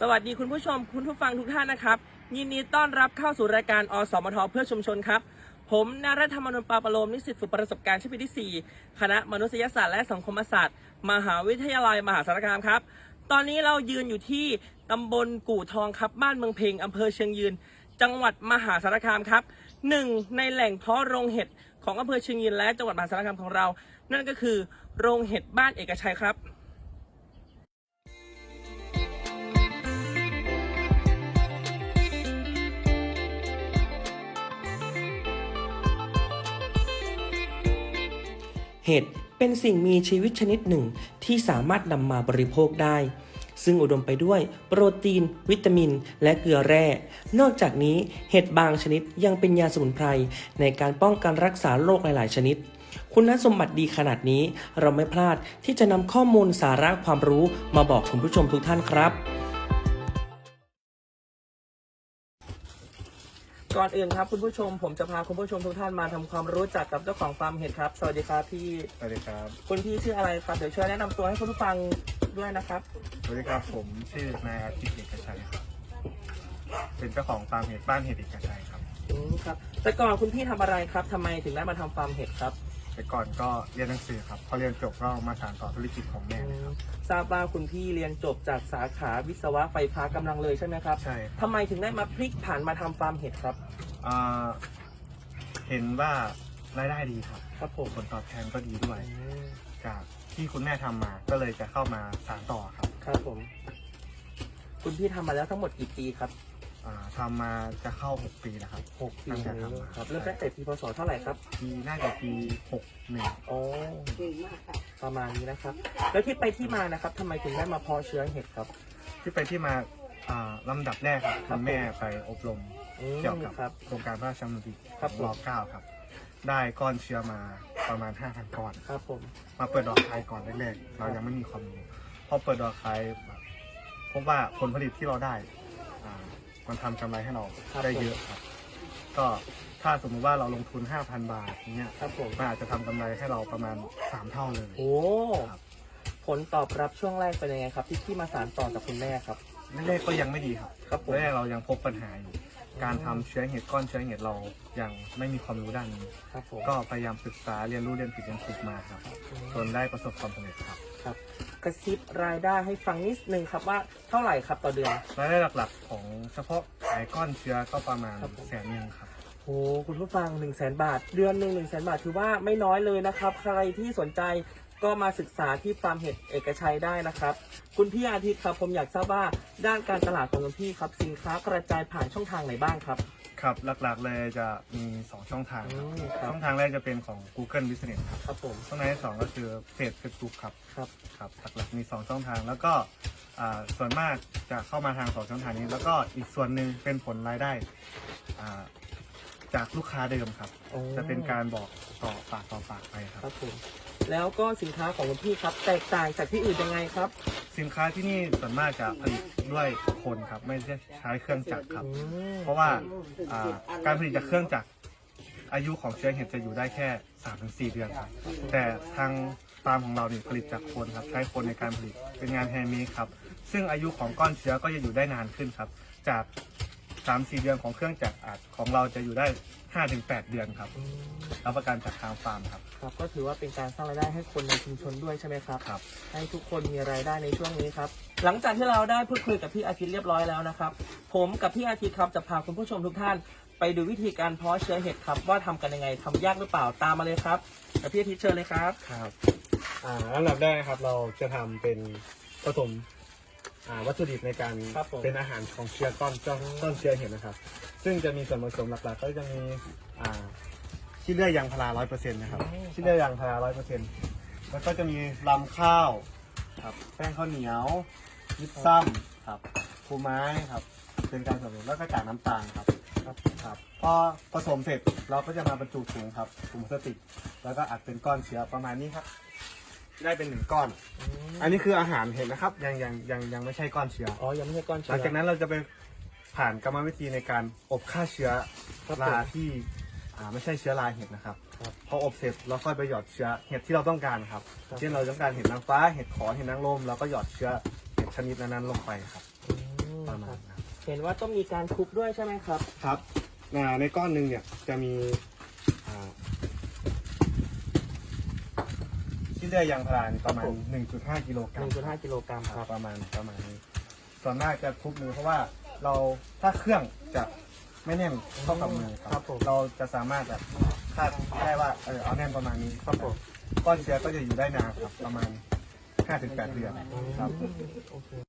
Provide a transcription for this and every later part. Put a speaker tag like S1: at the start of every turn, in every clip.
S1: สวัสดีคุณผู้ชมคุณผู้ฟังทุกท่านนะครับ ยินดีต้อนรับเข้าสู่รายการอสมทเพื่อชุมชนครับ ผมนารธรรมนนท์ปาปโลมนิสิตฝึกประสบการณ์ชั้นปีที่ 4 คณะมนุษยศาสตร์และสังคมศาสตร์ มหาวิทยาลัยมหาสารคามครับ ตอนนี้เรายืนอยู่ที่ตำบลกู่ทองครับบ้านเมืองเพงอำเภอเชียงยืน จังหวัดมหาสารคามครับหนึ่งในแหล่งเพาะโรงเห็ดของอำเภอเชียงยืนและจังหวัดมหาสารคามของเรา นั่นก็คือโรงเห็ดบ้านเอกชัยครับ เห็ดเป็นสิ่งมีชีวิตชนิดหนึ่งที่สามารถนำมาบริโภคได้ ซึ่งอุดมไปด้วยโปรตีน วิตามิน และเกลือแร่ นอกจากนี้เห็ดบางชนิดยังเป็นยาสมุนไพรในการป้องกันรักษาโรคหลาย ๆ ชนิด คุณสมบัติดีขนาดนี้ เราไม่พลาดที่จะนำข้อมูลสาระความรู้มาบอกคุณผู้ชมทุกท่านครับ ก่อนอื่นครับคุณผู้ชมผมจะพาคุณผู้ชมทุกท่านมาทำความรู้จักกับเจ้าของฟาร์มเห็ดครับ สวัสดีครับพี่
S2: สวัสดีครับ
S1: คุณพี่ชื่ออะไรครับเดี๋ยวช่วยแนะนำตัวให้คุณผู้ฟังด้วยนะครับ
S2: สวัสดีครับ ผมชื่อนายอาทิตย์เอกชัยครับ เป็นเจ้าของฟาร์มเห็ดบ้านเห็ดเอกชัยครับ
S1: อืมครับแต่ก่อนคุณพี่ทำอะไรครับทำไมถึงได้มาทำฟาร์มเห็ดครับ
S2: แต่ก่อนก็เรียนหนังสือครับ พอเรียนจบก็มาสานต่อธุรกิจของแม่
S1: อื
S2: เลยค
S1: ม
S2: รับ
S1: ทราบว่าคุณพี่เรียนจบจากสาขาวิศวะไฟฟ้ากำลังเลยใช่ไหมครับ
S2: ใช่
S1: ทำไมถึงได้มาพลิกผันมาทำฟาร์มเห็ดครับ
S2: อ่าเห็นว่ารายได้ดีครับ
S1: ครับผม
S2: ผลตอบแทนก็ดีด้วย
S1: อืม
S2: จากที่คุณแม่ทำมา ก็เลยจะเข้ามาสานต่อครับ
S1: ครับผม คุณพี่ทำมาแล้วทั้งหมดกี่ปีครับ
S2: อ่าทำมาจะเข้า 6 ปีแล้วครับ
S1: หกปี
S2: ตั้งแต่ทำมา
S1: ครับเริ่มตั้งแต่ปีพศเท่าไหร่ครับ
S2: ปีน่าจะปี61
S1: โอ้ประมาณนี้นะครับ แล้วที่ไปที่มานะครับทำไมถึงได้มาเพาะเชื้อเห็ดครับ
S2: ที่ไปที่มาอ่าลำดับแรกครับ
S1: ครั
S2: คุ
S1: บ
S2: ณแม่ไปอบรม
S1: อืม
S2: เกี่ยวกับ
S1: ครับ
S2: โครงการพระราชดำริ
S1: ครับผม
S2: รอบเก้าครับ ได้ก้อนเชื้อมาประมาณ 5,000ก้อน
S1: ครับผม
S2: มาเปิดดอกไข่ก่อนแรกๆเรายังไม่มีความรู้พอเปิดดอกไข่แบบพบว่าผลผลิตที่เราได้อ่า มันทำกำไรให้เราได้เยอะครับ ก็ถ้าสมมุติว่าเราลงทุน 5,000 บาทเนี้ย
S1: ครับผม
S2: มันอาจจะทำกำไรให้เราประมาณ 3 เท่าเลย
S1: โอ้
S2: ครับ
S1: ผลตอบรับช่วงแรกเป็นยังไงครับ ที่ที่มาสานต่อจากคุณแม่ครับ
S2: แรกๆก็ยังไม่ดีครับ
S1: ครับผม
S2: แรกๆเรายังพบปัญหาอยู่ การทำเชื้อเห็ดก้อนเชื้อเห็ดเรายังไม่มีความรู้ด้านนี้
S1: ครับผม
S2: ก็พยายามศึกษาเรียนรู้เรียนผิดเรียนถูกมาครับ จนได้ประสบความสำเร็จครับ
S1: ครับ กระซิบรายได้ให้ฟังนิดนึงครับว่าเท่าไหร่ครับต่อเดือน
S2: รายได้หลักๆ ของเฉพาะขายก้อนเชื้อก็ประมาณ
S1: ครับผม
S2: แสนหนึ่งครับ
S1: โอ้คุณผู้ฟัง1นึ่งแสนบาท เดือนหนึ่งหนึ่งแสนบาทถือว่าไม่น้อยเลยนะครับ ใครที่สนใจก็มาศึกษาที่ฟาร์มเห็ดเอกชัยได้นะครับ คุณพี่อาทิตย์ครับผมอยากทราบว่าด้านการตลาดของคุณพี่ครับ สินค้ากระจายผ่านช่องทางไหนบ้างครับ
S2: ครับหลักๆเลยจะมี 2 ช่องทางครับ
S1: อืมครับ
S2: ช่องทางแรกจะเป็นของ Google Business ครับ
S1: ครับผม
S2: ช่องทางที่สองก็คือเพจ Facebook ครับ
S1: ครับ
S2: ครับหลักๆมี 2 ช่องทางแล้วก็อ่าส่วนมากจะเข้ามาทางสองช่องทางนี้ แล้วก็อีกส่วนหนึ่งเป็นผลรายได้อ่าจากลูกค้าเดิมครับ
S1: โอ้
S2: จะเป็นการบอกต่อปากต่อปากไปครับ
S1: ครับผม แล้วก็สินค้าของคุณพี่ครับ แตกต่างจากที่อื่นยังไงครับ
S2: สินค้าที่นี่ส่วนมากจะผลิตด้วยคนครับ ไม่ได้ใช้เครื่องจักรครับ
S1: อืม
S2: เพราะว่าอ่าการผลิตจากเครื่องจักรอายุของเชื้อเห็ดจะอยู่ได้แค่ 3-4 เดือนครับ แต่ทางฟาร์มของเราเนี่ยผลิตจากคนครับ ใช้คนในการผลิตเป็นงานแฮนด์เมดครับ ซึ่งอายุของก้อนเชื้อก็จะอยู่ได้นานขึ้นครับ จาก 3-4เดือนของเครื่องจักรอาจของเราจะอยู่ได้5-8เดือนครับ
S1: อืม
S2: รับประกันจากทางฟาร์มครับ
S1: ครับ ก็ถือว่าเป็นการสร้างรายได้ให้คนในชุมชนด้วยใช่ไหมครับ
S2: ครับ
S1: ให้ทุกคนมีรายได้ในช่วงนี้ครับ หลังจากที่เราได้พูดคุยกับพี่อาทิตย์เรียบร้อยแล้วนะครับ ผมกับพี่อาทิตย์ครับจะพาคุณผู้ชมทุกท่าน ไปดูวิธีการเพาะเชื้อเห็ดครับ ว่าทำกันยังไงทำยากหรือเปล่าตามมาเลยครับกับพี่อาทิตย์เชิญเลยครับ
S2: ครับ อ่าอันดับแรกนะครับเราจะทำเป็นผสม อ่าวัตถุดิบในการ
S1: ครับผม
S2: เป็นอาหารของเชื้อก้อนก้อนก้อนเชื้อเห็ดนะครับ ซึ่งจะมีส่วนผสมหลักๆ ก็จะมีอ่าขี้เลื่อยยางพาราร้อยเปอร์เซ็นต์นะครับขี้เลื่อยยางพาราร้อยเปอร์เซ็นต์แล้วก็จะมีลำข้าวครับแป้งข้าวเหนียวยิบซ้ำครับภูไม้ครับ เป็นการผสมแล้วก็จากน้ำตาลครับครับครับพอผสมเสร็จเราก็จะมาบรรจุถุงครับถุงพลาสติกแล้วก็อัดเป็นก้อนเชื้อประมาณนี้ครับ ได้เป็นหนึ่งก้อน อันนี้คืออาหารเห็นนะครับ ยังยังยังยังไม่ใช่ก้อนเชื้อ
S1: อ๋อ ยังไม่ใช่ก้อน
S2: ห
S1: เชื้
S2: ลัง
S1: อ
S2: จากนั้นเราจะไปผ่านกรรมวิธีในการอบฆ่าเชื้อ
S1: ครับผม
S2: ราที่อ่าไม่ใช่เชื้อราเห็ดนะครับ
S1: ครับ
S2: พออบเสร็จเราค่อยไปหยอดเชื้อเห็ดที่เราต้องการครับ
S1: ครับ
S2: เช่นเราต้องการเห็ดนางฟ้าเห็ดขอเห็ดนางรมเราก็หยอดเชื้อเห็ดชนิดนั้นๆลงไปครับ
S1: อืมเห็นว่าต้องมีการคลุกด้วยใช่ไหมครับ
S2: ครับอ่าในก้อนหนึ่งเนี่ยจะมีอ่า ที่เลื่อยยางพาราเนี่ยประมาณ1.5 กิโลกรัม
S1: 1.5กิโลกรัม
S2: ครับประมาณประมาณนี้ส่วนมากจะทุบมือเพราะว่าเราถ้าเครื่องจะไม่แน่นเท่ากับมือค
S1: ครั
S2: รั
S1: บบผม
S2: เราจะสามารถแบบคาดได้ว่าเออเอาแน่นประมาณนี้ครับผมก้อนเชื้อก็จะอยู่ได้นานครับประมาณ 5-8 เดือนครับ
S1: โอเค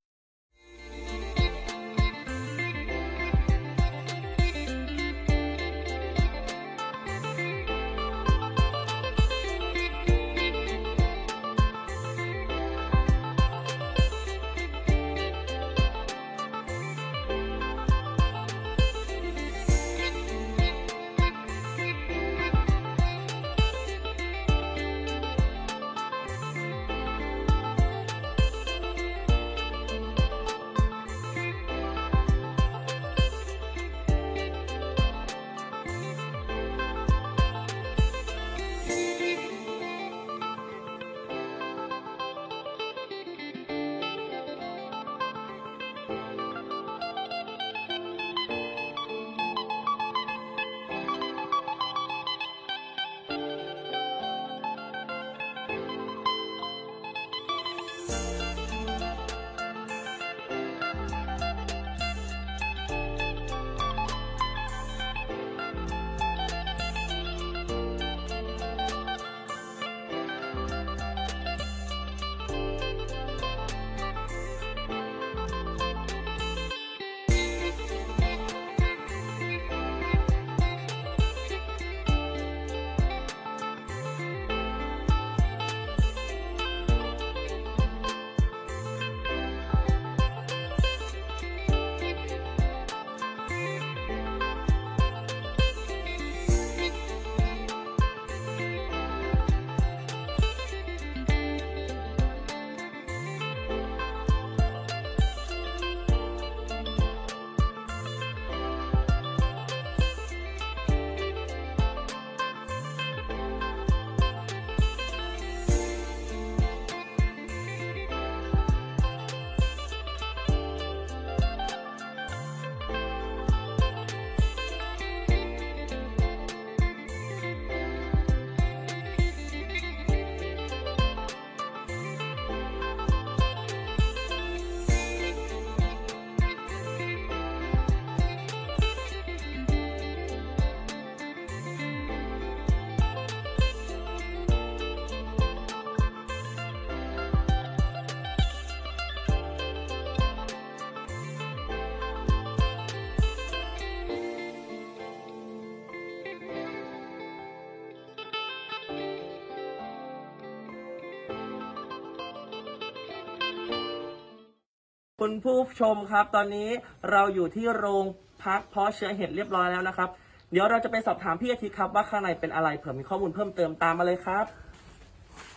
S1: คุณผู้ชมครับ ตอนนี้เราอยู่ที่โรงพักเพาะเชื้อเห็ดเรียบร้อยแล้วนะครับ เดี๋ยวเราจะไปสอบถามพี่อาทิตย์ครับว่าข้างในเป็นอะไรเผื่อมีข้อมูลเพิ่มเติมตามมาเลยครับ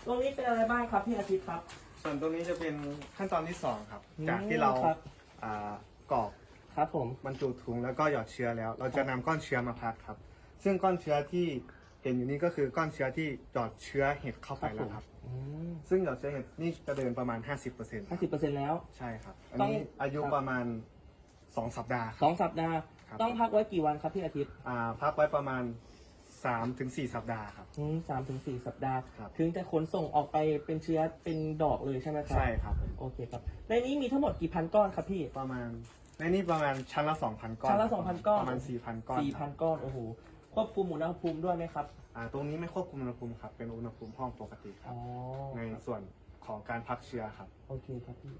S1: ตรงนี้เป็นอะไรบ้างครับพี่อาทิตย์ครับ
S2: ส่วนตรงนี้จะเป็นขั้นตอนที่2ครับ
S1: อืม
S2: จากที่เรา
S1: ครับ
S2: อ่ากรอก
S1: ครับผม
S2: บรรจุถุงแล้วก็หยอดเชื้อแล้ว เราจะนำก้อนเชื้อมาพักครับ ซึ่งก้อนเชื้อที่เห็นอยู่นี่ก็คือก้อนเชื้อที่หยอดเชื้อเห็ดเข้าไปแล้วครับ
S1: อืม
S2: ซึ่งหยอดเชื้อเห็ดนี่จะเดินประมาณ 50%
S1: ห้าสิบเปอร์เซ็นต์แล้ว
S2: ใช่ครับ อัน
S1: ต้อง
S2: นี้อายุ
S1: ครับ
S2: ประมาณ 2 สัปดาห์ค
S1: ส
S2: รับ
S1: องสัปดาห์
S2: ครับ
S1: ต้องพักไว้กี่วันครับพี่อาทิตย์
S2: อ่าพักไว้ประมาณ 3-4 สัปดาห์ครับ
S1: อืมสามถึงสี่สัปดาห์
S2: ครับ
S1: ถึงจะขนส่งออกไปเป็นเชื้อเป็นดอกเลยใช่ไหมครับ
S2: ใช่ครับผม
S1: โอเคครับ ในนี้มีทั้งหมดกี่พันก้อนครับพี่
S2: ประมาณในนี่ประมาณชั้นละ 2,000 ก้อน
S1: ชั้นละ2,000ก้อน
S2: ประมาณ 4,000 ก้อน
S1: สี่
S2: ค
S1: พั
S2: รับ
S1: นก้อน โอ้โห ควบคุมอุณหภูมิด้วยไหมครับ
S2: อ่าตรงนี้ไม่ควบคุมอุณหภูมิครับเป็นอุณหภูมิห้องปกติครั
S1: อ๋
S2: บ
S1: อ
S2: ในส่วนของการพักเชื้อครับ
S1: โอเคครับพี่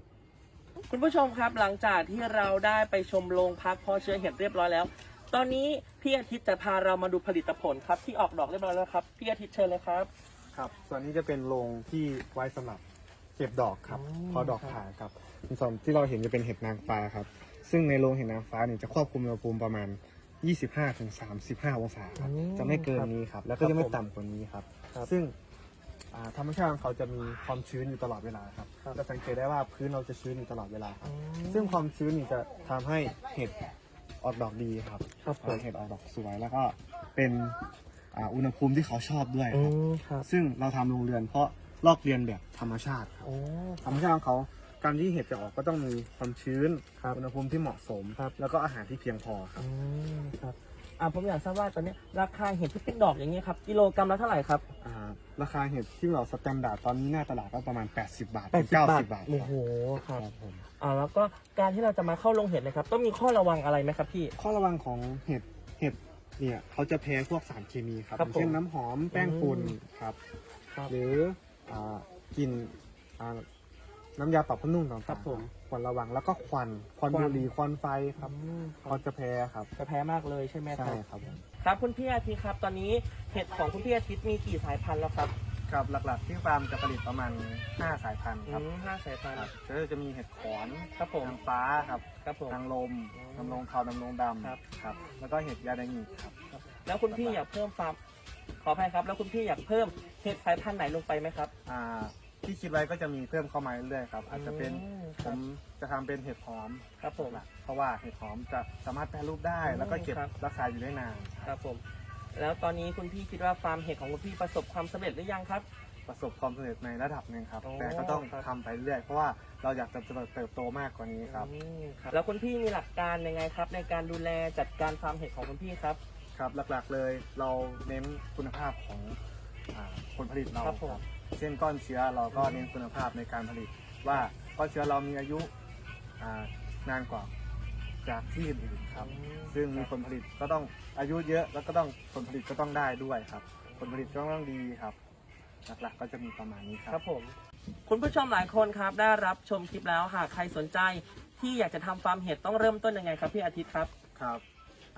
S1: คุณผู้ชมครับหลังจากที่เราได้ไปชมโรงพักเพาะเชื้อเห็ดเรียบร้อยแล้ว ตอนนี้พี่อาทิตย์จะพาเรามาดูผลิตผลครับ ที่ออกดอกเรียบร้อยแล้วครับพี่อาทิตย์เชิญเลยครับ
S2: ครับ ส่วนนี้จะเป็นโรงที่ไว้สำหรับเก็บดอกครับ
S1: อ๋อ
S2: พอดอกผ่าครับส่วนที่เราเห็นจะเป็นเห็ดนางฟ้าครับ ซึ่งในโรงเห็ดนางฟ้าเนี่ยจะควบคุมอุณหภูมิประมาณ 25-35 องศาครับจะไม่เกินนี้ครับ แล้วก็จะไม่ต่ำกว่านี้ครับ
S1: ครับ
S2: ซึ่งอ่าธรรมชาติของเขาจะมีความชื้นอยู่ตลอดเวลาครับ
S1: ครับ
S2: จะสังเกตได้ว่าพื้นเราจะชื้นอยู่ตลอดเวลาครับ
S1: อืม
S2: ซึ่งความชื้นนี่จะทำให้เห็ดออกดอกดีครับ
S1: ครับผม
S2: อ่าเห็ดออกดอกสวยแล้วก็เป็นอ่าอุณหภูมิที่เขาชอบด้วย
S1: อื
S2: ครับ
S1: มครับ
S2: ซึ่งเราทำโรงเรือนเพราะลอกเรียนแบบธรรมชาติครับ
S1: โอ้
S2: ธรรมชาติของเขา การที่เห็ดจะออกก็ต้องมีความชื้นอุณหภูมิที่เหมาะสม
S1: ครับ
S2: แล้วก็อาหารที่เพียงพอครับ
S1: อืมครับอ่าผมอยากทราบว่าตอนนี้ราคาเห็ดที่เป็นดอกอย่างนี้ยครับกิโลกรัมละเท่าไหร่ครับ
S2: อ่าราคาเห็ดที่เราสแตนดาร์ดตอนนี้หน้าตลาดก็ประมาณ 80 บาท
S1: แป
S2: ถึ
S1: ด
S2: ง
S1: สิบบาท
S2: 90 บาท
S1: โอ้โหค
S2: ค
S1: รั
S2: รั
S1: บบ
S2: ผม
S1: อ่าแล้วก็การที่เราจะมาเข้าลงเห็ดนะครับต้องมีข้อระวังอะไรไหมครับพี่
S2: ข้อระวังของเห็ดเห็ดเนี่ยเขาจะแพ้พวกสารเคมีครับ
S1: ครับ
S2: อย่างเช่น
S1: ผม
S2: น้ำหอมแป้งฝุ่น
S1: อืม
S2: ครับ
S1: ครับ
S2: หรืออ่ากลิ่นอ่า น้ำยาปรับผ้านุ่มต่างๆ
S1: ครับผม
S2: ควรระวังแล้วก็ควันควัน
S1: ควัน
S2: บุหรี่ควันไฟครับ
S1: อืมค
S2: เขา
S1: รับ
S2: จะแพ้ครับ
S1: จะแพ้มากเลยใช่ไหมค
S2: ใช่
S1: รับ
S2: ครับ
S1: ครับคุณพี่อาทิตย์ครับ ตอนนี้เห็ดของคุณพี่อาทิตย์มีกี่สายพันธุ์แล้วครับ
S2: ครับหลักๆที่ฟาร์มจะผลิตประมาณ 5 สายพันธุ์
S1: อื
S2: ครับ
S1: มห้าสายพัน
S2: ครับ
S1: ธุ์
S2: ก็จะมีเห็ดขอน
S1: ครับผม
S2: นางฟ้าครับ
S1: ครับผม
S2: นางลม
S1: อืม
S2: นำลงเทานำลงดำ
S1: ครับ
S2: ครับ แล้วก็เห็ดยาแดงอีกครับ
S1: แล้วคุณพี่อยากเพิ่มฟาร์มขออภัยครับ แล้วคุณพี่อยากเพิ่มเห็ดสายพันธุ์ไหนลงไปไหมครับ
S2: อ่า ที่คิดไว้ก็จะมีเพิ่มเข้ามาเรื่อยๆครับอาจจะเป็น
S1: อืม
S2: ผมจะทำเป็นเห็ดหอม
S1: ครับผม
S2: หลักเพราะว่าเห็ดหอมจะสามารถแปรรูปได้
S1: อืม
S2: แล้วก็เก็บ
S1: ครับ
S2: รักษาอยู่ได้นาน
S1: ครับผม แล้วตอนนี้คุณพี่คิดว่าฟาร์มเห็ดของคุณพี่ประสบความสำเร็จหรือยังครับ
S2: ประสบความสำเร็จในระดับหนึ่งครับ
S1: โอ้
S2: แต่ก็ต้อง
S1: ครับ
S2: ทำไปเรื่อยเพราะว่าเราอยากจะเติบโตมากกว่านี้ครับ
S1: อืมครับ แล้วคุณพี่มีหลักการยังไงครับ ในการดูแลจัดการฟาร์มเห็ดของคุณพี่ครับ
S2: ครับหลักๆเลยเราเน้นคุณภาพของอาผลผลิตเรา
S1: ครับผม
S2: เช่นก้อนเชื้อเราก็เน้นคุณภาพในการผลิต ว่าก้อนเชื้อเรามีอายุอ่านานกว่าจากที่อื่นๆครับ ซึ่งมีผลผลิตก็ต้องอายุเยอะแล้วก็ต้องผลผลิตก็ต้องได้ด้วยครับ ผลผลิตก็ต้องดีครับ หลักๆก็จะมีประมาณนี้ค
S1: ค
S2: รั
S1: รับบผมคุณผู้ชมหลายคนครับ ได้รับชมคลิปแล้วหากใครสนใจที่อยากจะทำฟาร์มเห็ดต้องเริ่มต้นยังไงครับพี่อาทิตย์ครับ
S2: ครับ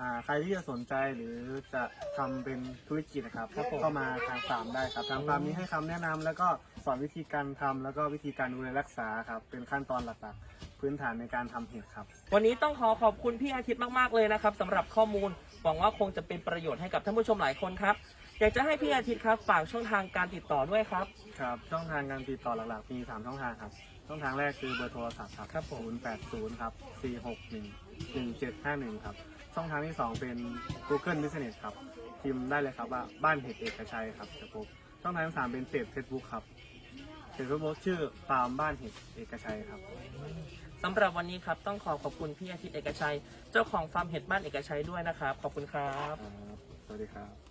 S2: อ่าใครที่จะสนใจหรือจะทำเป็นธุรกิจนะครับ
S1: ครับผม
S2: เข้ามาทางฟาร์มได้ครับทางฟาร์มนี้ให้คำแนะนำแล้วก็สอนวิธีการทำแล้วก็วิธีการดูแลรักษาครับเป็นขั้นตอนหลักๆ พื้นฐานในการทำเห็ดครับ
S1: วันนี้ต้องขอขอบคุณพี่อาทิตย์มากๆเลยนะครับสำหรับข้อมูลหวังว่าคงจะเป็นประโยชน์ให้กับท่านผู้ชมหลายคนครับอยากจะให้พี่อาทิตย์ครับฝากช่องทางการติดต่อด้วยครับ
S2: ครับช่องทางการติดต่อหลักๆมีสามช่องทางครับ ช่องทางแรกคือเบอร์โทรศัพท์ครับ
S1: ครับผม
S2: 080 ครับ 461 1751 ครับ ช่องทางที่สองเป็น Google Business ครับพิมพ์ได้เลยครับว่าบ้านเห็ดเอกชัยครับจะพบช่องทางที่สามเป็นเพจ Facebook ครับเพจ Facebook ชื่อฟาร์มบ้านเห็ดเอกชัยครับ
S1: สำหรับวันนี้ครับต้องขอขอบคุณพี่อาทิตย์เอกชัย เจ้าของฟาร์มเห็ดบ้านเอกชัยด้วยนะครับ ขอบคุณครับ
S2: ครับสวัสดีครับ